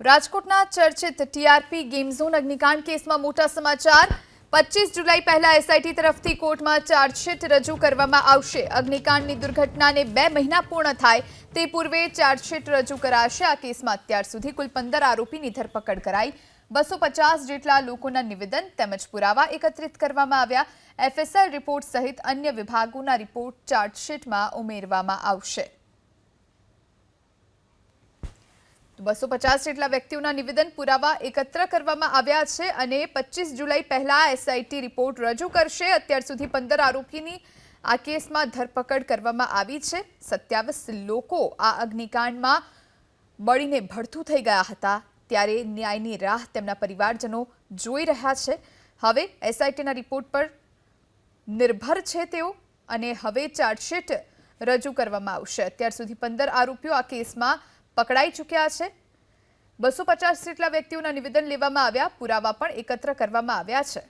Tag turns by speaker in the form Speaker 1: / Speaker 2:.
Speaker 1: રાજકોટના ચર્ચિત TRP game zone અગ્નિકાંડ કેસમાં મોટા સમાચાર. પચીસ જુલાઈ પહેલા એસઆઈટી તરફથી કોર્ટમાં ચાર્જશીટ રજૂ કરવામાં આવશે. અગ્નિકાંડની દુર્ઘટનાને બે મહિના પૂર્ણ થાય તે પૂર્વે ચાર્જશીટ રજૂ કરાશે. આ કેસમાં અત્યાર સુધી કુલ પંદર આરોપીની ધરપકડ કરાઈ. બસો પચાસ જેટલા લોકોના નિવેદન તેમજ પુરાવા એકત્રિત કરવામાં આવ્યા. એફએસએલ રિપોર્ટ સહિત અન્ય વિભાગોના રિપોર્ટ ચાર્જશીટમાં ઉમેરવામાં આવશે. બસો પચાસ જેટલા વ્યક્તિઓના નિવેદન પુરાવા એકત્ર કરવામાં આવ્યા છે અને પચીસ જુલાઈ પહેલા એસઆઈટી રિપોર્ટ રજૂ કરશે. અત્યાર સુધી પંદર આરોપીની આ કેસમાં ધરપકડ કરવામાં આવી છે. સત્યાવીસ લોકો આ અગ્નિકાંડમાં બળીને ભડથું થઈ ગયા હતા. ત્યારે ન્યાયની રાહ તેમના પરિવારજનો જોઈ રહ્યા છે. હવે એસઆઈટીના રિપોર્ટ પર નિર્ભર છે તેઓ અને હવે ચાર્જશીટ રજૂ કરવામાં આવશે. અત્યાર સુધી પંદર આરોપીઓ આ કેસમાં પકડાઈ ચૂક્યા છે. બસો પચાસ જેટલા વ્યક્તિઓના નિવેદન લેવામાં આવ્યા, પુરાવા પણ એકત્ર કરવામાં આવ્યા છે.